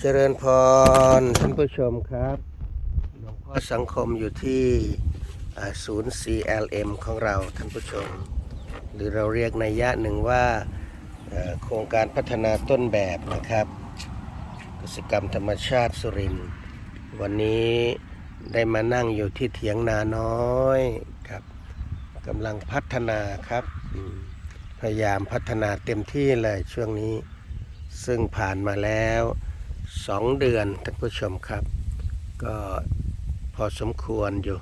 เจริญพรท่านผู้ชมครับหลวงพ่อสังคมอยู่ที่ศูนย์ CLM ของเราท่านผู้ชม หรือเราเรียกในยะหนึ่งว่าโครงการพัฒนาต้นแบบนะครับกสิกรรมธรรมชาติสุรินวันนี้ได้มานั่งอยู่ที่เถียงนาน้อยครับกำลังพัฒนาครับ พยายามพัฒนาเต็มที่เลยช่วงนี้ ซึ่งผ่านมาแล้ว สองเดือนท่านผู้ชมครับ ก็พอสมควรอยู่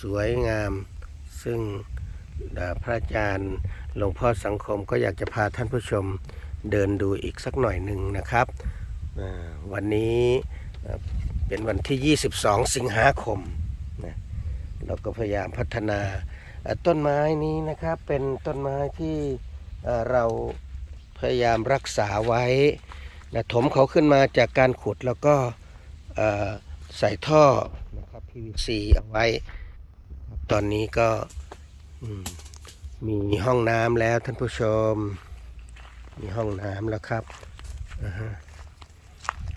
สวยงาม ซึ่งพระอาจารย์หลวงพ่อสังคมก็อยากจะพาท่านผู้ชมเดินดูอีกสักหน่อยหนึ่งนะครับ วันนี้เป็นวันที่ 22 สิงหาคมนะเราก็พยายามพัฒนาต้นไม้นี้นะครับเป็นต้นไม้ที่เราพยายามรักษาไว้ นะถมเขาขึ้นมาจากการขุดแล้วก็ใส่ท่อนะครับ PVC เอาไว้ ตอนนี้ก็มีห้องน้ำแล้วท่านผู้ชม มีห้องน้ำแล้วครับ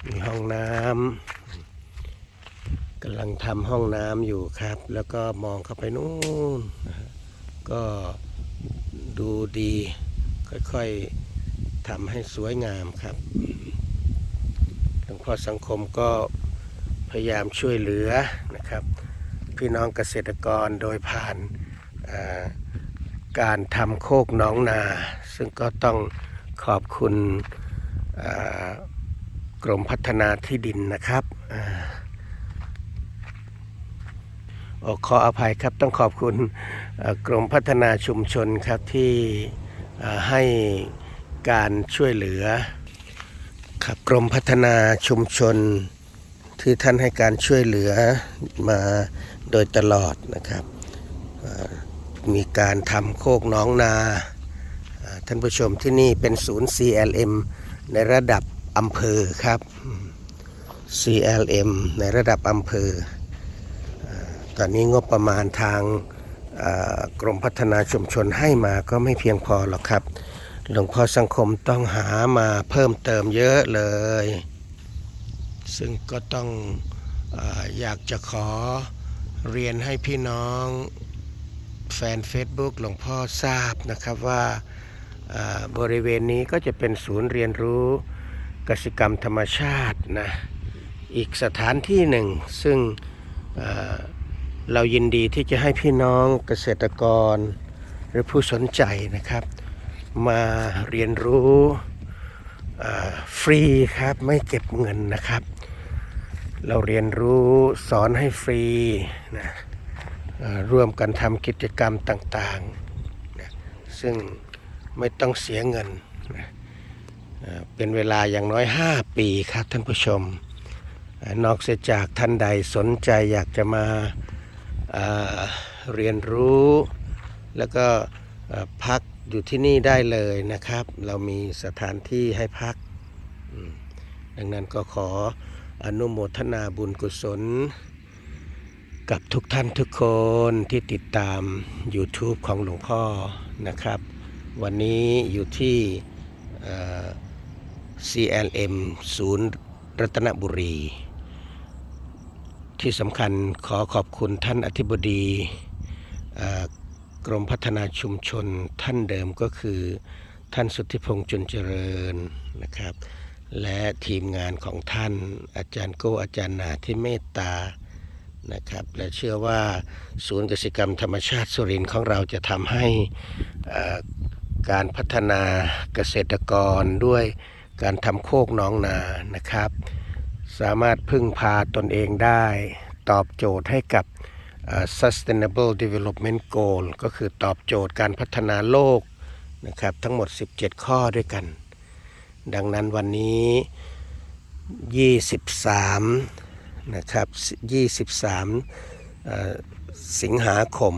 มีห้องน้ำกำลังทำห้องน้ำอยู่ครับ แล้วก็มองเข้าไปนู่นก็ดูดีค่อยๆ ทำให้สวยงามครับหลวงพ่อสังคมก็พยายามช่วยเหลือนะครับ พี่น้องเกษตรกรโดยผ่านการทำโคกน้องนา ซึ่งก็ต้องขอบคุณกรมพัฒนาที่ดินนะครับอขออภัยครับต้องขอบคุณกรมพัฒนาชุมชนครับที่ให้ การช่วยเหลือครับกรมพัฒนาชุมชนที่ท่านให้การช่วยเหลือมาโดยตลอดนะครับ มีการทำโคกน้องนา ท่านผู้ชมที่นี่เป็นศูนย์ CLM ในระดับอำเภอครับ CLM ในระดับอำเภอ ตอนนี้งบประมาณทางกรมพัฒนาชุมชนให้มาก็ไม่เพียงพอหรอกครับ หลวงพ่อสังคมต้องหามาเพิ่มเติมเยอะเลย ซึ่งก็ต้องออยากจะขอเรียนให้พี่น้องแฟน Facebook หลวงพ่อทราบนะครับว่าบริเวณนี้ก็จะเป็นศูนย์เรียนรู้กสิกรรมธรรมชาตินะอีกสถานที่หนึ่ง ซึ่งเรายินดีที่จะให้พี่น้องเกษตรกร หรือผู้สนใจนะครับ มาเรียนรู้ฟรีครับไม่เก็บเงินนะครับ เราเรียนรู้สอนให้ฟรีนะร่วมกันทำกิจกรรมต่างๆนะซึ่งไม่ต้องเสียเงินนะเป็นเวลาอย่างน้อย 5 ปีครับท่านผู้ชม นอกเสียจากท่านใดสนใจอยากจะมาอ่าเรียนรู้ แล้วก็พัก อยู่ที่นี่ได้เลยนะครับ เรามีสถานที่ให้พัก ดังนั้นก็ขออนุโมทนาบุญกุศล กับทุกท่านทุกคนที่ติดตาม YouTube ของหลวงพ่อนะครับ วันนี้อยู่ที่ CLM ศูนย์รัตนบุรี ที่สำคัญขอขอบคุณท่านอธิบดี กรมพัฒนาชุมชนท่านเดิมก็คือ ท่านสุทธิพงษ์จุนเจริญนะครับ และทีมงานของท่านอาจารย์โก้อาจารย์นาที่เมตตานะครับและเชื่อว่าศูนย์กสิกรรมธรรมชาติสุรินทร์ของเราจะทำให้การพัฒนาเกษตรกรด้วยการทำโคกน้องนานะครับ สามารถพึ่งพาตนเองได้ ตอบโจทย์ให้กับ sustainable development goal ก็คือตอบโจทย์การพัฒนาโลกนะครับทั้งหมด 17 ข้อด้วยกัน ดังนั้นวันนี้ 23 นะครับ 23 สิงหาคม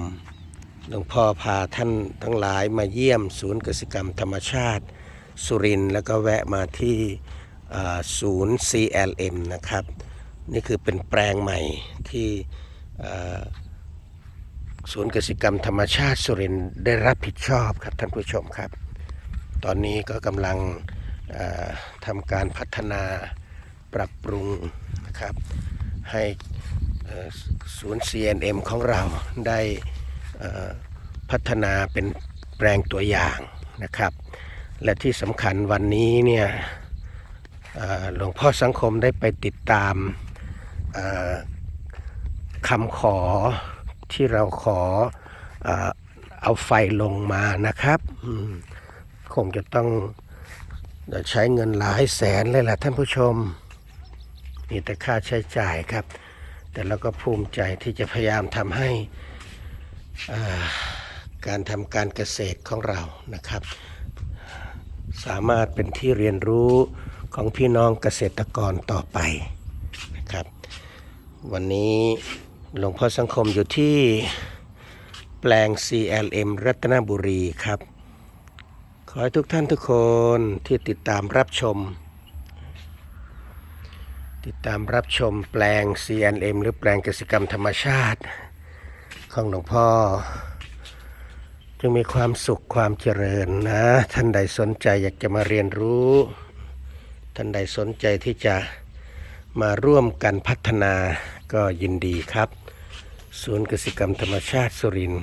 หลวงพ่อพาท่านทั้งหลายมาเยี่ยมศูนย์กสิกรรมธรรมชาติ สุรินแล้วก็แวะมาที่ศูนย์ CLM นะครับ นี่คือเป็นแปลงใหม่ที่ ศูนย์กสิกรรมธรรมชาติสุรินได้รับผิดชอบครับท่านผู้ชมครับ ตอนนี้ก็กำลังทำการพัฒนาปรับปรุงนะครับ ให้ศูนย์ CNM ของเราได้พัฒนาเป็นแปลงตัวอย่างนะครับ และที่สำคัญวันนี้เนี่ยหลวงพ่อสังคมได้ไปติดตามคำขอ ที่เราขอเอาไฟลงมานะครับคงจะต้องใช้เงินหลายแสนเลยล่ะท่านผู้ชมมีแต่ค่าใช้จ่ายครับ แต่เราก็ภูมิใจที่จะพยายามทำให้การทำการเกษตรของเรานะครับ สามารถเป็นที่เรียนรู้ของพี่น้องเกษตรกรต่อไปนะครับ วันนี้ หลวงพ่อสังคมอยู่ที่แปลง CLM รัตนบุรีครับ ขอให้ทุกท่านทุกคนที่ติดตามรับชม ติดตามรับชมแปลง CNM หรือแปลงเกษตรกรรมธรรมชาติ ของหลวงพ่อจงมีความสุขความเจริญนะ ท่านใดสนใจอยากจะมาเรียนรู้ ท่านใดสนใจที่จะมาร่วมกันพัฒนา ก็ยินดีครับศูนย์เกษตรกรรมธรรมชาติสุริน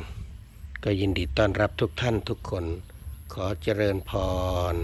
ก็ยินดีต้อนรับทุกท่านทุกคน ขอเจริญพร